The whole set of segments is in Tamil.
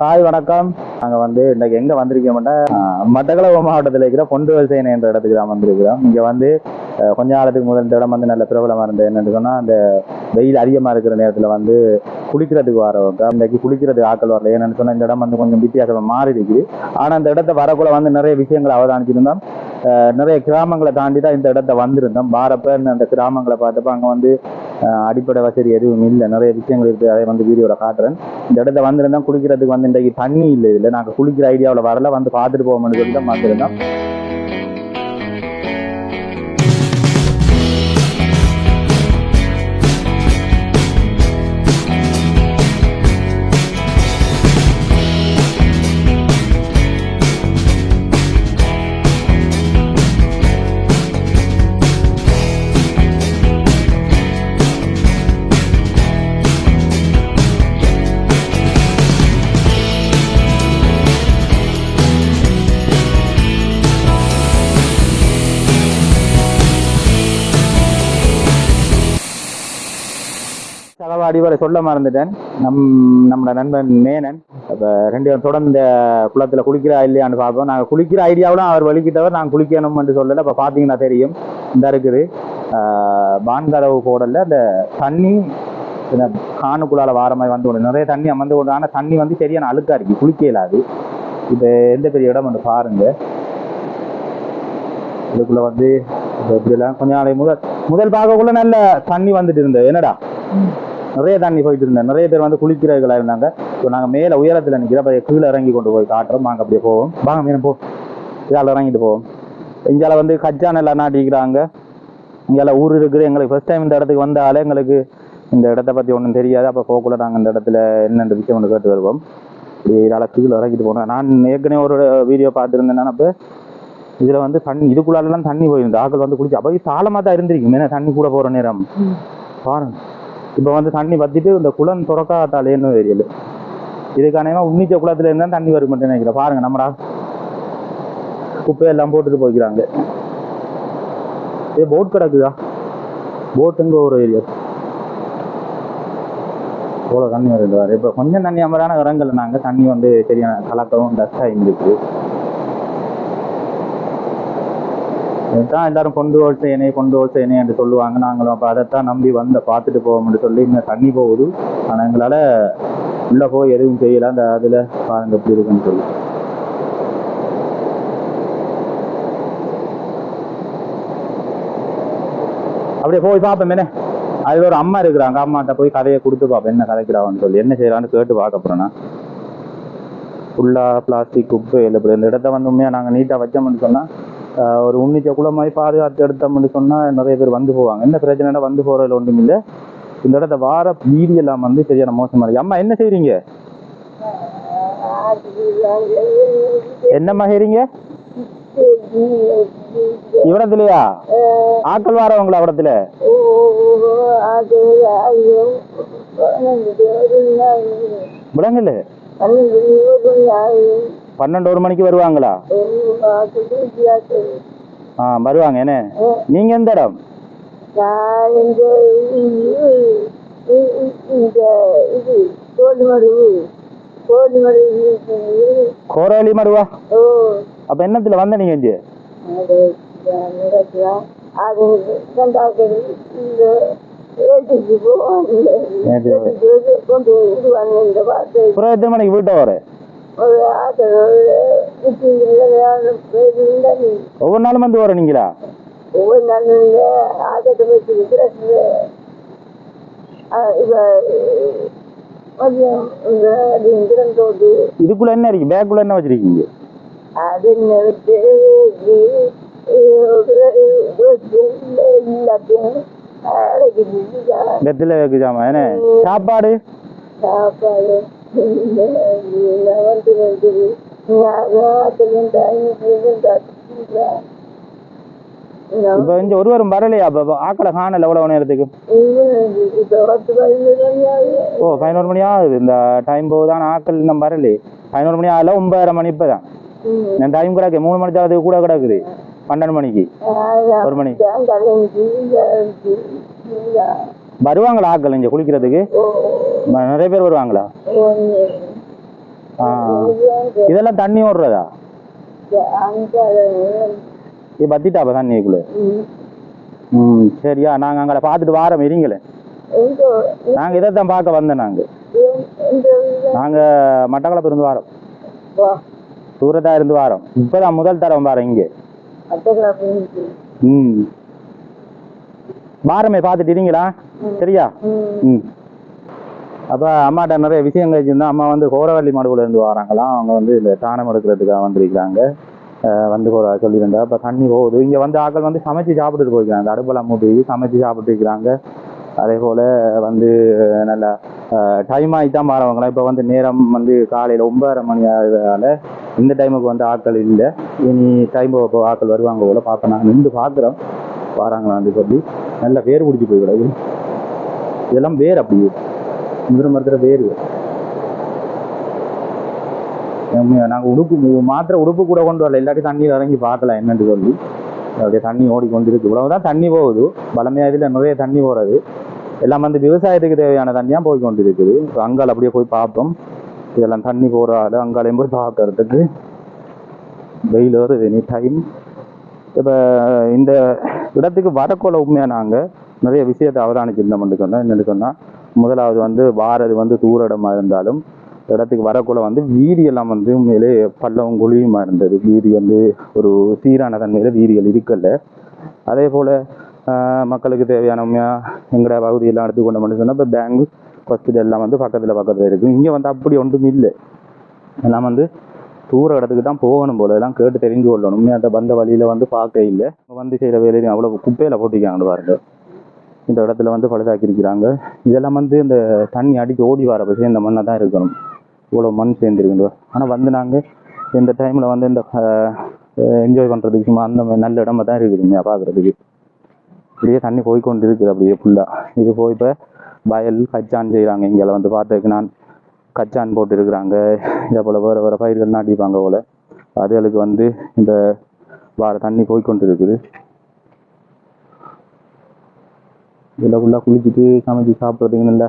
ஹாய் வணக்கம். நாங்கள் வந்து இன்னைக்கு எங்கே வந்திருக்கோம்னா மட்டக்களப்பு மாவட்டத்தில் இருக்கிற பொண்டுவல் சேனை என்ற இடத்துக்கு தான் வந்திருக்கிறோம். இங்கே வந்து கொஞ்ச காலத்துக்கு முதல் இந்த இடம் வந்து நல்ல பிரபலமாக இருந்தது. என்னன்னு சொன்னால் அந்த வெயில் அதிகமாக இருக்கிற நேரத்தில் வந்து குளிக்கிறதுக்கு வரவங்க இன்னைக்கு குளிக்கிறதுக்கு ஆட்கள் வரல. என்னென்னு சொன்னால் இந்த இடம் வந்து கொஞ்சம் வித்தியாசமாக மாறி இருக்குது. ஆனால் அந்த இடத்த வரக்குள்ள வந்து நிறைய விஷயங்களை அவதானிச்சிருந்தோம். நிறைய கிராமங்களை தாண்டி தான் இந்த இடத்த வந்திருந்தோம். வாரப்ப அந்த கிராமங்களை பார்த்தப்ப அங்கே வந்து அடிப்படை வசதி எதுவும் இல்லை. நிறைய விஷயங்கள் இருக்குது அதை வந்து வீடியோவில் காட்டுறேன். இந்த இடத்த வந்திருந்தோம். குளிக்கிறதுக்கு வந்து இன்றைக்கு தண்ணி இல்லை. இதில் நாங்கள் குளிக்கிற ஐடியாவில் வரல. வந்து பார்த்துட்டு போவோம்னு சொல்லி தான் வந்திருந்தோம். செலவாடி சொல்ல மறந்துட்டேன். நம் நம்மளோட நண்பன் மேனன் இப்போ ரெண்டு பேரும் தொடர்ந்து குளத்தில் குளிக்கிறா இல்லையான்னு பார்ப்போம். நாங்கள் குளிக்கிற ஐடியாவோட அவர் வலிக்கிட்டவர் நாங்கள் குளிக்கணும்னு சொல்லலை. இப்போ பார்த்தீங்கன்னா தெரியும். இந்த இருக்குது. பான்கதவு போடல அந்த தண்ணி இந்த காணுக்குள்ளால வார மாதிரி வந்து கொண்டு நிறைய தண்ணி அமர்ந்து கொண்டு ஆனால் தண்ணி வந்து சரியான அழுக்கா இருக்கு. குளிக்க இயலாது இப்போ எந்த பெரிய இடம் வந்து பாருங்க. இதுக்குள்ள வந்து இப்ப கொஞ்ச நாளை முதல் முதல் பார்க்கக்குள்ள நல்ல தண்ணி வந்துட்டு இருந்தது. என்னடா? நிறைய தண்ணி போயிட்டு இருந்தேன். நிறைய பேர் வந்து குளிக்கிறவர்களா இருந்தாங்க. இப்போ நாங்கள் மேலே உயரத்தில் நிற்கிறோம் அப்போ கீழே இறங்கி கொண்டு போய் காட்டுறோம். வாங்க அப்படியே போவோம். வாங்க மீன் போ. இதால் இறங்கிட்டு போவோம். இங்கால வந்து கச்சான் எல்லாம் நாட்டிக்கிறாங்க. இங்கால ஊர் இருக்குது. எங்களுக்கு ஃபர்ஸ்ட் டைம் இந்த இடத்துக்கு வந்தாலே எங்களுக்கு இந்த இடத்த பற்றி ஒன்றும் தெரியாது. அப்போ போக்குள்ள நாங்கள் இந்த இடத்துல என்னென்ன விஷயம் ஒன்று கேட்டு வருவோம். இப்படி இதால் கீழே இறங்கிட்டு போனோம். நான் ஏற்கனவே ஒரு வீடியோ பார்த்துருந்தேன். அப்போ இதில் வந்து தண்ணி இதுக்குள்ளாலலாம் தண்ணி போயிருந்து ஆக்கள் வந்து குளிச்சு அப்போ சாலமாக தான் இருந்திருக்கும். ஏன்னா தண்ணி கூட போகிற நேரம். பாருங்க. இப்போ வந்து தண்ணி வத்திட்டு இந்த குளம் திறக்காத்தாலேன்னு தெரியல. இதுக்கான உன்னிச்ச குளத்துல இருந்தா தண்ணி வரும் மட்டும் நினைக்கிறேன். பாருங்க நம்மடா. குப்பையெல்லாம் போட்டுட்டு போய்க்கிறாங்க. இது போட் கிடக்குதா? போட்டுங்க ஒரு ஏரியா? இவ்வளோ தண்ணி வருது இப்போ கொஞ்சம் தண்ணி அமரான இடங்கள்ல நாங்கள் தண்ணி வந்து சரியான கலக்கவும் டஸ்டாக இருந்துச்சு. இதுதான் எல்லாரும் கொண்டு ஓட்டு சேனை கொண்டு ஓட்டு சேனை என்று சொல்லுவாங்க. நாங்களும் அப்போ அதைத்தான் நம்பி வந்த பார்த்துட்டு போவோம்னு சொல்லி இன்னும் தண்ணி போகுது. ஆனால் எங்களால் உள்ளே போய் எதுவும் செய்யல. அந்த அதில் பாருங்க எப்படி இருக்குன்னு சொல்லி. அப்படியே போய் பார்ப்போமேனே என்ன? அது ஒரு அம்மா இருக்கிறாங்க. அம்மாட்ட போய் கதையை கொடுத்து பார்ப்போம். என்ன கதைக்கிறாங்கன்னு சொல்லி. என்ன செய்யறான்னு கேட்டு பார்க்க போறேன்னா ஃபுல்லாக பிளாஸ்டிக் குப்பை இல்லை இப்படி இந்த இடத்த வந்து உண்மையாக நாங்கள் நீட்டாக வச்சோம்னு சொன்னால் ஒரு உன்னிச்ச குளமாய் பாதுகாத்து எடுத்தோம்னு சொன்னால் நிறைய பேர் வந்து போவாங்க. என்ன பிரச்சனைனா வந்து போகிறதுல ஒன்றும் இல்லை இந்த இடத்த வார வீதி எல்லாம் வந்து சரியான மோசமாக இருக்கு. அம்மா என்ன செய்றீங்க? என்னம்மா செய்றீங்க? இவடத்துலயா ஆக்கள் வாரவங்களா அவடத்துல விடங்கல்ல பன்னெண்டு ஒரு மணிக்கு வருவாங்களா? ஆ வருவாங்க. என்ன? நீங்க எந்த இடம்? கோராளி மடுவா அப்ப என்னத்துல வந்த நீங்க இங்க? அப்புறம் எத்தனை மணிக்கு வீட்டை வர? ஒவ்வொரு நாளும் வந்து வர நீங்களா ஒவ்வொரு நாளும் இந்த திறந்தோடு இதுக்குள்ள என்ன இருக்கு? பேக்குள்ள என்ன வச்சிருக்கீங்க? அது எல்லாத்தையும் பெத்துல வைக்குதாமா என்ன? சாப்பாடு? சாப்பாடு. வந்து இருக்குது இப்ப இங்க ஒருவரும் வரலையா? அப்ப ஆக்களை காணல எவ்வளவு நேரத்துக்கு? ஓ பதினோரு மணி ஆகுது. இந்த டைம் போகுதான் ஆக்கள் இன்னும் வரல பதினோரு மணி ஆகல ஒன்பதரை மணி இப்பதான். என் டைம் கிடக்கு. மூணு மணி ஆகுது கூட கிடக்குது. பன்னெண்டு மணிக்கு. ஒரு மணி. வருவாங்களா ஆக்கள் இங்க குளிக்கிறதுக்கு? நிறைய பேர் வருவாங்களா? இதெல்லாம் தண்ணி ஓடுறதா? இது பத்திட்டாப்பா தண்ணிக்குள்ள? ம் சரியா. நாங்க அங்கே பார்த்துட்டு வாரம் இருங்களே நாங்க இதை தான் பார்க்க வந்தோம் நாங்க. நாங்க மட்டக்களப்பு இருந்து வாரோம். தூரத்தா இருந்து வாரோம். இப்பதான் முதல் தரம் வாரம் இங்க. ம். வாரமே பார்த்துட்டு இருங்களா? சரியா? ம். அப்போ அம்மாட்ட நிறைய விஷயம் கேட்டிருந்தா அம்மா வந்து கோரவள்ளி மடுவில் இருந்து வராங்களாம். அவங்க வந்து இந்த தானம் எடுக்கிறதுக்காக வந்திருக்கிறாங்க. வந்து போற சொல்லியிருந்தா. இப்போ தண்ணி போகுது. இங்கே வந்து ஆட்கள் வந்து சமைச்சு சாப்பிட்டுட்டு போய்க்கிறாங்க அடுப்பெல்லாம் மூட்டி சமைச்சு சாப்பிட்டு இருக்கிறாங்க. அதே போல் வந்து நல்லா டைம் ஆகி தான் மாறவங்களாம் இப்போ வந்து நேரம் வந்து காலையில் ஒன்பதரை மணி ஆகுறதால இந்த டைமுக்கு வந்து ஆட்கள் இல்லை. இனி டைம் போக ஆட்கள் வருவாங்க போல. பார்க்க நாங்கள் நின்று பார்க்குறோம் வராங்களான்னு சொல்லி. நல்ல வேர் பிடிச்சி போய் கிடக்கு. இதெல்லாம் வேர் அப்படியே முதிர மரத்தில் வேறு. நாங்கள் உடுப்பு மாத்திரை உடுப்பு கூட கொண்டு வரல. இல்லாட்டி தண்ணியில் இறங்கி பார்க்கலாம் என்னன்னு சொல்லி. அப்படியே தண்ணி ஓடிக்கொண்டு இவ்வளவுதான் தண்ணி போகுது. பழமையாக இதில் நிறைய தண்ணி போகிறது எல்லாம் வந்து விவசாயத்துக்கு தேவையான தண்ணியாக போய் கொண்டு இருக்குது இப்போ அங்கால அப்படியே போய் பார்ப்போம். இதெல்லாம் தண்ணி போகிற அங்காலையும் போய் பார்க்கறதுக்கு. வெயில் வருது எனி டைம் இப்போ இந்த இடத்துக்கு வரக்குள்ள உண்மையாக நாங்கள் நிறைய விஷயத்தை அவதானிச்சிருந்தோம்னு சொன்னால் என்னென்னு சொன்னால் முதலாவது வந்து வாரது வந்து தூர இடமா இருந்தாலும் இடத்துக்கு வரக்குள்ள வந்து வீதி எல்லாம் வந்து உண்மையிலே பள்ளம் குழியுமா இருந்தது. வீதி வந்து ஒரு சீரான தன்மையில் வீதிகள் இருக்கல. அதே போல் மக்களுக்கு தேவையான உண்மையாக எங்களோட பகுதியெல்லாம் எடுத்துக்கொண்டோம்னு சொன்னால் இப்போ பேங்க் ஹாஸ்பிட்டல் எல்லாம் வந்து பக்கத்தில் பக்கத்தில் இருக்குது இங்கே வந்து அப்படி ஒன்றும் இல்லை. எல்லாம் வந்து தூர இடத்துக்கு தான் போகணும் போல. எல்லாம் கேட்டு தெரிஞ்சு கொள்ளணும். உண்மையாக அந்த வந்த வழியில் வந்து பார்க்க இல்லை. வந்து செய்கிற வேலையும் அவ்வளோ குப்பையில் போட்டிக்காங்கன்னு பாருங்கள் இந்த இடத்துல வந்து பழுதாக்கி இருக்கிறாங்க இதெல்லாம் வந்து இந்த தண்ணி அடிக்க ஓடி வர பட்சம் இந்த மண்ணை தான் இருக்கணும். இவ்வளோ மண் சேர்ந்துருக்குண்டு ஆனால் வந்து நாங்கள் இந்த டைமில் வந்து இந்த என்ஜாய் பண்ணுறதுக்கு சும்மா அந்த நல்ல இடமா தான் இருக்குதுங்க பார்க்குறதுக்கு இப்படியே தண்ணி போய் கொண்டு இருக்குது அப்படியே ஃபுல்லாக இது போய் இப்போ வயல் கச்சான் செய்கிறாங்க இங்கே வந்து பார்த்ததுக்கு நான் கச்சான் போட்டு இருக்கிறாங்க இதே போல் வேறு வேறு பயிர்கள் நாட்டிப்பாங்க போல். அதுகளுக்கு வந்து இந்த வார தண்ணி போய் கொண்டு இருக்குது இதில் ஃபுல்லாக குளிச்சுட்டு சமைச்சு சாப்பிட்றதுக்கு நல்லா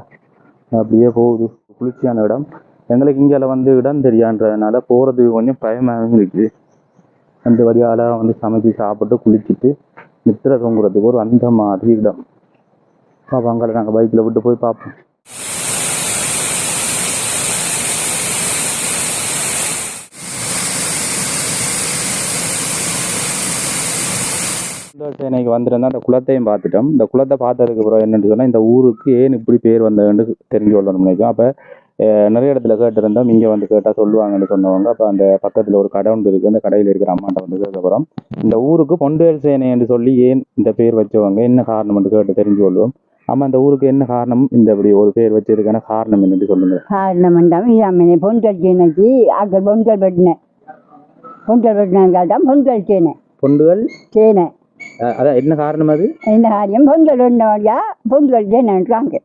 அப்படியே போகுது. குளிர்ச்சியான இடம். எங்களுக்கு இங்கே வந்து இடம் தெரியான்றதுனால போகிறதுக்கு கொஞ்சம் பயமாகவும் இருக்குது அந்த வழியால் வந்து சமைச்சு சாப்பிட்டு குளிச்சுட்டு நித்திர தூங்குறதுக்கு ஒரு அந்த மாதிரி இடம். பாப்பா அங்கே நாங்கள் பைக்கில் விட்டு போய் பார்ப்போம். சேனைக்கு வந்திருந்தா அந்த குளத்தையும் பார்த்துட்டோம். இந்த குளத்தை பார்த்ததுக்கு அப்புறம் என்னன்னு சொன்னால் இந்த ஊருக்கு ஏன் இப்படி பேர் வந்ததுன்னு தெரிஞ்சு கொள்ளணும் நினைச்சோம் அப்போ நிறைய இடத்துல கேட்டிருந்தோம். இங்கே வந்து கேட்டால் சொல்லுவாங்கன்னு சொன்னவங்க. அப்போ அந்த பக்கத்தில் ஒரு கடை ஒன்று இருக்குது அந்த கடையில் இருக்கிற அம்மாட்ட வந்து கேட்கப்புறம் இந்த ஊருக்கு பொண்டுவேல் சேனை என்று சொல்லி ஏன் இந்த பேர் வச்சவங்க என்ன காரணம்னு கேட்டு தெரிஞ்சு கொள்வோம். ஆமாம் இந்த ஊருக்கு என்ன காரணம்? இந்த இப்படி ஒரு பேர் வச்சதுக்கான காரணம் என்னன்னு சொல்லுங்க. காரணம் இதாமனே பொங்கல் சேனைக்கு ஆக்கள் பொங்கல் வெட்டினேன். பொங்கல் வெட்டினாங்க தான் பொங்கல் சேனை. பொண்டுகள் சேனை. அதான் என்ன காரணம் அது? இந்த காரியம்? பொங்கல் வெட்டினவழியா பொங்கல் சேனைன்றாங்க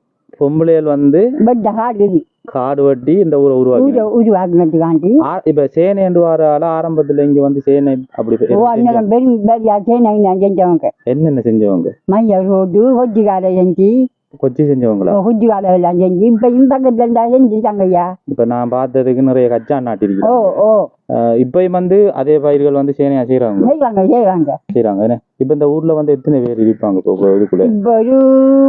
பொம்பளையல் வந்து வெட்ட காடு காடு வெட்டி இந்த ஊரை உருவாக்கி. உருவாக்குனதுக்காண்டி இப்ப சேனை என்று வரால ஆரம்பத்துல இங்க வந்து சேனை அப்படி அண்ணன் பெரிய சேனை செஞ்சவங்க? என்னென்ன செஞ்சவங்க? மைய ரோடு கொச்சிக்காலை செஞ்சு. கொச்சி செஞ்சவங்களா கொச்சிக்காலை எல்லாம் செஞ்சு இப்ப இந்த இருந்தா செஞ்சுட்டாங்க ஐயா இப்ப நான் பார்த்ததுக்கு நிறைய கச்சா ஓ நாட்டிருக்கேன் ஓ இப்பயும் வந்து அதே பயிர்கள் வந்து சேனையா செய்யறாங்க செய்வாங்க செய்யறாங்க என்ன இப்ப இந்த ஊர்ல வந்து எத்தனை பேர் இருப்பாங்க இப்போ இதுக்குள்ள இப்ப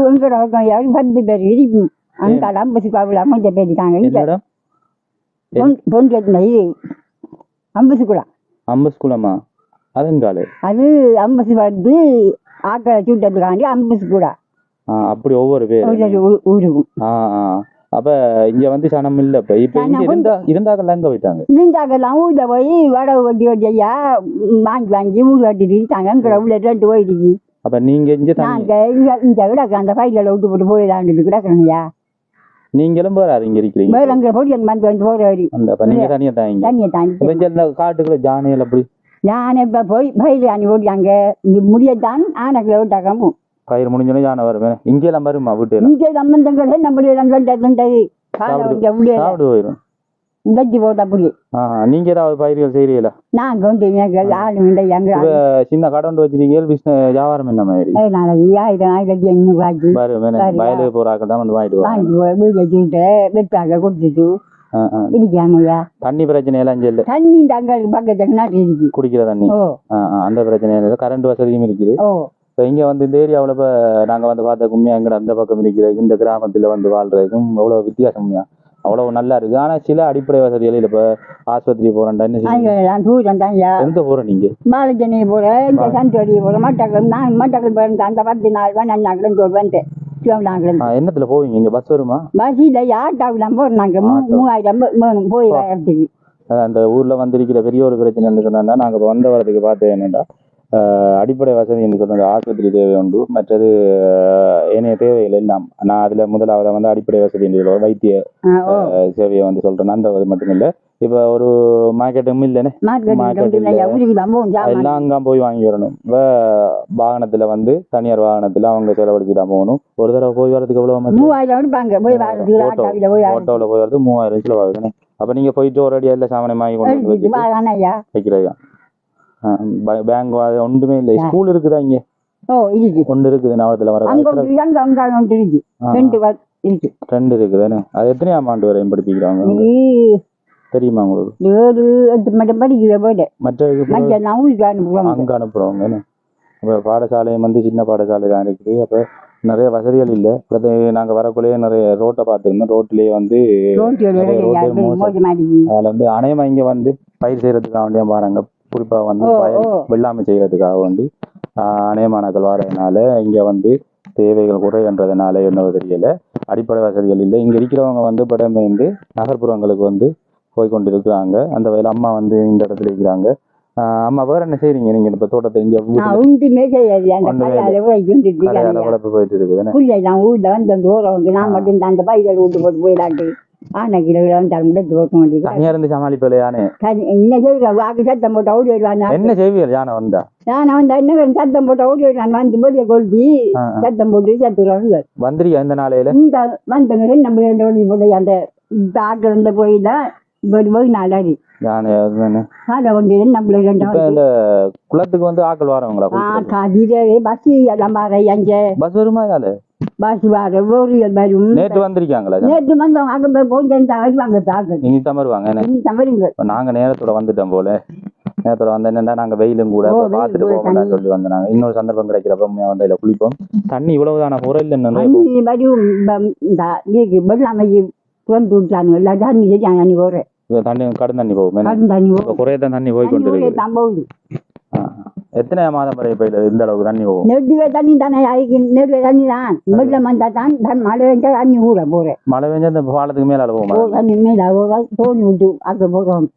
ஒரு பக்கம் யாரும் பத்து பேர் இருக்கும் அங்க ஐம்பது காவில் அமைஞ்ச பேர் இருக்காங்க பொன் இது ஐம்பது கூட அம்பஸ் குளமா அதன்காலு அது ஐம்பது வந்து ஆக்களை சூட்டத்துக்காண்டி ஐம்பது கூட அப்படி ஒவ்வொரு பேர். அப்ப இங்க வந்து சனம் இல்ல இப்ப. இப்ப இங்க இருந்தா இருந்தாக்கெல்லாம் எங்க போயிட்டாங்க? இருந்தாங்கெல்லாம் ஊர்ல போய் வடவு வட்டி வட்டி ஐயா வாங்கி வாங்கி ஊர் வட்டிட்டு இருக்காங்க உள்ள ரெண்டு போயிடுச்சு. அப்ப நீங்க இங்க நாங்க இங்க கிடக்கு அந்த ஃபைலில் விட்டு போட்டு போயிடலான்னு கிடக்குறோங்கய்யா நீங்களும் வேற இங்க இருக்கிறீங்க. வேற அங்கே போட்டு அந்த வந்து வந்து போகிற வரி அந்த அப்ப நீங்க தனியா தாங்க. தாண்டி இப்ப இங்க இந்த காட்டுக்குள்ள ஜானையில் அப்படி இப்போ போய் ஃபைல் அணி ஓடியாங்க முடியத்தான் ஆனக்கில் விட்டாக்காம கயிறு முடிஞ்சோடனே யானை வரும். இங்கே எல்லாம் வருமா வீட்டு இங்கே சம்பந்தங்களே நம்முடைய சாப்பிட்டு போயிடும் உடச்சி போட்ட புள்ளி ஆ நீங்க ஏதாவது பயிர்கள் செய்யறீங்களா நான் கொண்டு ஆளு சின்ன கடை ஒன்று வச்சிருக்கீங்க பிசினஸ் வியாபாரம் என்ன மாதிரி? நாளைக்கு ஆயிரம் ஆயிரத்தி ஐநூறு ஆக்கி பாரு சரியா. வயலுக்கு போறாக்கள் தான் வந்து வாங்கிட்டு வரும் வாங்கிட்டு போய் வீடு வச்சுக்கிட்டு வெட்டாக கொடுத்துட்டு ஆ, ஆ. இருக்காங்கய்யா தண்ணி பிரச்சனை எல்லாம் இல்லை. தண்ணி நாட்டு இருக்கு குடிக்கிற தண்ணி? அந்த பிரச்சனை கரண்ட் வசதியும் இருக்குது. இப்போ இங்கே வந்து இந்த ஏரியாவில் இப்போ நாங்கள் வந்து பார்த்த கும்மியா எங்கட அந்த பக்கம் இருக்கிறது இந்த கிராமத்தில் வந்து வாழ்றதுக்கும் எவ்வளோ வித்தியாசம்யா அவ்வளோ நல்லா இருக்குது ஆனால் சில அடிப்படை வசதிகள் இல்லை. இப்போ ஆஸ்பத்திரி போகிறேன்டா என்ன தூரம் தான் எங்கே போகிறோம் நீங்கள் மாலஜனி போகிறேன் இந்த சந்தோரி போகிறேன் மட்டக்கள் நான் மட்டக்கள் போகிறேன் அந்த பத்து நாள் தான் நான் நாங்களும் என்னத்தில் போவீங்க இங்கே? பஸ் வருமா? பஸ்ஸில் ஆட்டோவில் போகிறோம் நாங்கள். மூவாயிரம் போய் வரத்துக்கு அந்த ஊரில் வந்திருக்கிற பெரிய ஒரு பிரச்சனை என்ன சொன்னா நாங்கள் இப்போ வந்த வரதுக்கு பார்த்தது என்னென்னா அடிப்படை வசதி என்று சொன்னது ஆஸ்பத்திரி தேவை உண்டு. மற்றது ஏனைய தேவைகள் எல்லாம். நான் அதில் முதலாவது வந்து அடிப்படை வசதி என்று சொல்லுவேன் வைத்திய சேவையை வந்து சொல்கிறேன் அந்த அது மட்டும் இல்லை இப்போ ஒரு மார்க்கெட்டும் இல்லைன்னு இல்லை. இல்ல. எல்லாம் அங்கே போய் வாங்கி வரணும். இப்போ வாகனத்தில் வந்து தனியார் வாகனத்தில் அவங்க செலவழிச்சு தான் போகணும். ஒரு தடவை போய் வரதுக்கு எவ்வளோ. ஆட்டோவில் போய் வரது மூவாயிரம் செலவாகுதுன்னு அப்போ நீங்கள் போயிட்டு ஒரு அடி எல்லாம் சாமானை வாங்கி கொண்டு வைக்கிறது பேங்க் அது ஒன்றுமே இல்லை. ஸ்கூல் இருக்குதா இங்கே? ஓ இருக்கு. ஒன்று இருக்குது நவரத்தில் வர அங்கே இருக்கு, அங்கே அங்கே ஒன்று இருக்கு. ஆ. ரெண்டு இருக்கு. ரெண்டு இருக்குதானே? அது எத்தனையாம் ஆண்டு வரையும் படிப்பிக்கிறாங்க தெரியுமா உங்களுக்கு? ஏழு எட்டு மட்டும் படிக்கிற போது மற்ற ஊருக்கு அனுப்புவாங்க அங்கே அனுப்புகிறவங்க இப்போ பாடசாலையும் வந்து சின்ன பாடசாலை தான் இருக்குது. அப்போ நிறைய வசதிகள் இல்லை. அடுத்து நாங்கள் வரக்குள்ளேயே நிறைய ரோட்டை பார்த்துருந்தோம். ரோட்லேயே வந்து அதில் வந்து அநேகமாக இங்கே வந்து பயிர் செய்கிறதுக்காக வேண்டிய பாருங்க. குறிப்பாக வந்து வயல். வெள்ளாமை செய்கிறதுக்காக வேண்டி ஆஹ், அநேகமானக்கள் வரதுனால இங்கே வந்து தேவைகள் குறைன்றதுனால என்னவோ தெரியல. அடிப்படை வசதிகள் இல்லை. இங்கே இருக்கிறவங்க வந்து படமேந்து நகர்ப்புறங்களுக்கு வந்து போய் கொண்டு இருக்கிறாங்க அந்த வயல் அம்மா வந்து இந்த இடத்துல இருக்கிறாங்க. அம்மா வேற என்ன செய்றீங்க? நீங்க இப்போ தோட்டத்தை இங்கே ஒன்றுமே செய்யாது அந்த போயிட்டு இருக்குது நான் ஊரில் வந்து வந்து நான் மட்டும் அந்த பைகள் விட்டு போட்டு போயிடாட்டு ஆனை கிலோ வந்து அது மட்டும் தோக்க மாட்டேங்குது தனியாக இருந்து சமாளிப்பில்லை யானே? என்ன செய்யற வாக்கு சத்தம் போட்டு ஓடி வருவான் என்ன செய்வீர்கள் யானை வந்தா? நான் வந்து என்ன சத்தம் போட்டு ஓடி வருவான். வந்து ஆ, ஆ. சத்தம் போட்டு சத்துருவாங்க வந்திருக்கியா இந்த நாளையில? இந்த வந்தவங்க நம்ம ரெண்டு ஓடி போட்டு அந்த ஆக்கள் இருந்த போய் தான் போய் போய் யானை இந்த குளத்துக்கு வந்து ஆக்கள் வரவங்களா பஸ் வருமா இதால? பஸ் வர ஓரியல் வரும் நேற்று வந்திருக்காங்களா நேற்று வந்தவங்க அங்கே போய் போய் வருவாங்க தாக்கல் இனி இந்த தவறுங்க இப்ப நாங்க நேரத்தோட வந்துட்டோம் போல. நேரத்தோட வந்த என்னன்னா நாங்க வெயிலும் கூட பார்த்துட்டு கூட போகலாம் சொல்லி வந்தோம் நாங்க இன்னொரு சந்தர்ப்பம் கிடைக்கிறப்ப வந்து இதுல குளிப்போம். தண்ணி இவ்வளவுதான? குறையில் தண்ணி வரும் இந்த வெள்ளாமைக்கு கொண்டு விட்டாங்க. எல்லாம் தண்ணி சரியான தண்ணி இப்ப தண்ணி போகும் தண்ணி இப்ப குறைய தண்ணி போய் கொண்டு தான். எத்தனை மாதம் வரை இப்ப இந்த அளவுக்கு தண்ணி போகும் நெடுவே தண்ணி தானே ஆயிக்கு நெடுவே தண்ணி தான். வெள்ளம் வந்தா தான் தண்ணி மழை வந்தா தண்ணி ஊற போகிறேன் மழை பெஞ்சா இந்த பாலத்துக்கு மேல போகுமா தண்ணி மேல தோணி விட்டு அங்கே போகிறோம்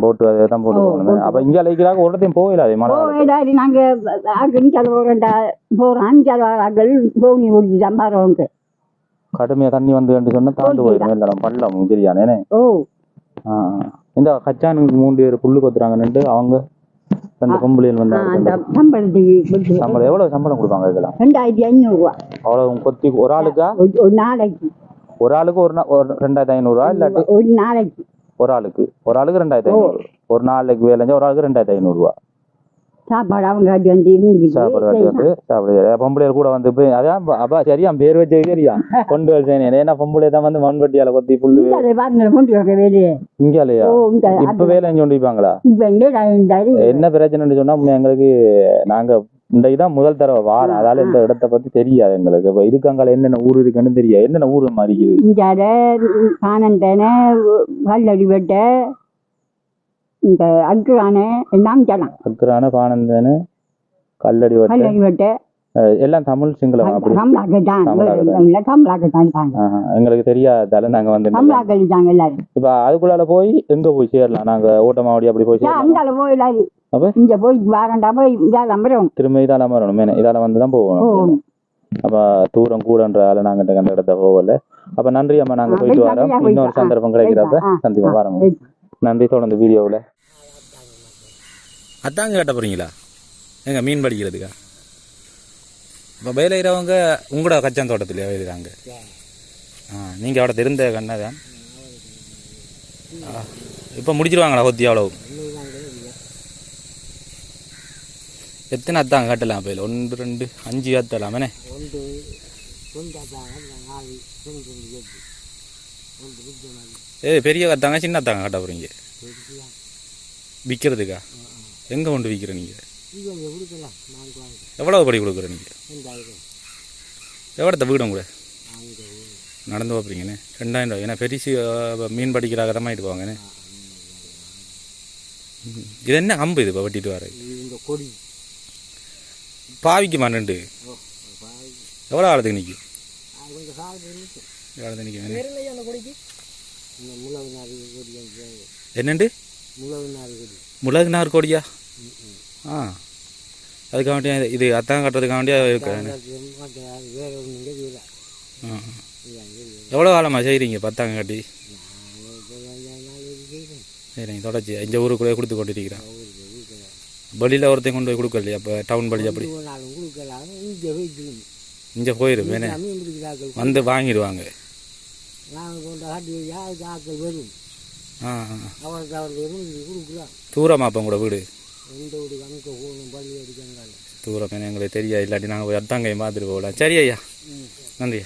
போட்டு தான் போட்டு போகணும் அப்ப இங்க அழைக்கிறாங்க ஒரு போகலாது மழை. போயிடாது நாங்கள் ஆக்கள் செலவு போகிறோம்டா போகிறோம் தோணி விடுச்சு சம்பாரவங்க கடுமையா தண்ணி வந்து சொன்னா தாண்டு போயிடும் மேல பள்ளம் தெரியானே ஓ. இந்த கச்சானுக்கு மூன்று பேர் புல்லு கொத்துறாங்கன்னுட்டு அவங்க ரெண்டு விட்டு சம்பளம் எவ்வளவு சம்பளம் கொடுப்பாங்க இதெல்லாம் ரெண்டாயிரத்தி ஐநூறுரூவா அவ்வளவு கொத்தி ஒரு ஆளுக்கா? ஒரு நாளைக்கு. ஒரு ஆளுக்கு ஒரு ரெண்டாயிரத்தி ஐநூறுரூவா இல்லாட்டி? ஒரு நாளைக்கு. ஒரு ஆளுக்கு. ஒரு ஆளுக்கு ரெண்டாயிரத்தி ஐநூறு. ஒரு நாளைக்கு வேலை செஞ்சா ஒரு ஆளுக்கு ரெண்டாயிரத்தி ஐநூறுரூவா சாப்பாடு அவங்க காட்டி வந்து சாப்பாடு கட்டி இருந்துச்சு வந்து சாப்பிட பொம்பளைகள் கூட வந்து போய் அதான் ப- அப்பா சரியா பேர் வச்சு சரியா கொண்டு வர ஏன்னா பொம்பளை தான் வந்து மண்வெட்டியால கொத்தி புல்லு வேலையே. இப்ப வேலை செஞ்சு கொண்டிருப்பாங்களா என்ன பிரச்சனைன்னு சொன்னா எங்களுக்கு நாங்க இந்த இதான் முதல் தடவை வாரம். அதால இந்த இடத்த பத்தி தெரியாது எங்களுக்கு. இப்ப இருக்காங்களா என்னென்ன ஊர் இருக்குன்னு தெரியாது. என்னென்ன ஊர் மாதிரி இருக்குது? இங்கே காணந்தேன கல்லடி வெட்ட இந்த அக்குறான எல்லாம் சொல்லலாம் பானந்தனு கல்லடி வட்ட கல்லடி வெட்ட எல்லாம் தமிழ் சிங்களம் எங்களுக்கு தெரியாதால நாங்க வந்து இப்ப அதுக்குள்ளால போய் எங்க போய் சேரலாம்? நாங்க ஓட்டமாவடி அப்படி போய் சேரலாம்? இங்க போய் வாரண்டா போய் இதால வரும். திரும்ப இதால மேன இதால வந்து தான் ஓ போகணும். அப்ப தூரம் கூடன்றதால நாங்க அந்த இடத்த போகல. அப்ப நன்றி அம்மா நாங்க போயிட்டு வரோம். இன்னொரு சந்தர்ப்பம் கிடைக்கிறப்ப சந்திப்போம். போயிட்டு. நன்றி தொடர்ந்து வீடியோவில். அத்தாங்க கட்ட போறீங்களா? எங்க மீன் படிக்கிறதுக்கா இப்போ வேலையிறவங்க உங்களோட கச்சான் தோட்டத்தில் வேலைறாங்க ஆ நீங்கள் அவட தெரிந்த கண்ணதான் இப்போ முடிச்சிருவாங்களா கொத்தி அவ்வளவு? எத்தனை அத்தாங்க கட்டலாம் இப்போ ஒன்று ரெண்டு அஞ்சு கட்டலாமே ஏ பெரிய கத்தாங்க சின்ன தாங்க கட்ட போகிறீங்க விற்கிறதுக்கா எங்கே கொண்டு விற்கிற நீங்கள் எவ்வளோ படி கொடுக்குற நீங்கள் ரெண்டாயிரம் எவ்வளோத்த வீடும் கூட நடந்து பார்ப்பீங்கண்ணே ரெண்டாயிரம் ரூபாய். ஏன்னா பெரிசு அஹ், மீன் படிக்கிறாங்க தான் ஆகிட்டு போவாங்கண்ணே. இது என்ன அம்பு இது இப்போ வெட்டிட்டு வர கொடி பாவிக்கு பாய் எவ்வளோ ஆழத்துக்கு நிற்கி அது கொஞ்சம் காலத்து இருந்துச்சு. எவ்வளோ நிற்கும் என்னண்டு? முளகு நார் கோடியா? ஆ. அதுக்காக வேண்டிய இது- அத்தான் கட்டுறதுக்காக வேண்டிய இருக்கு? எவ்வளோ காலமாக செய்கிறீங்க பத்தாங்க கட்டி? சரிங்க தொடச்சி இந்த ஊருக்குள்ளே கொடுத்து கொண்டு இருக்கிறேன் ஊருக்கு வீட்டில் வெளியில் ஒருத்தையும் கொண்டு போய் கொடுக்கலையா? அப்போ டவுன் பள்ளி அப்படி? இங்கே போயிடும் வந்து வாங்கிடுவாங்க. நாங்கள் கொண்ட காட்டி யாருக்கு ஆட்கள் வரும். அவருக்கு அவர் வரும் இது கொடுக்கலாம். தூரமா அப்போ கூட வீடு? எந்த ஒரு கணக்கு போகணும் பள்ளி அடிக்காங்க தூரம் எங்களுக்கு தெரியாது இல்லாட்டி நாங்கள் போய் அத்தாங்க பார்த்துட்டு போகலாம். சரி ஐயா. நன்றி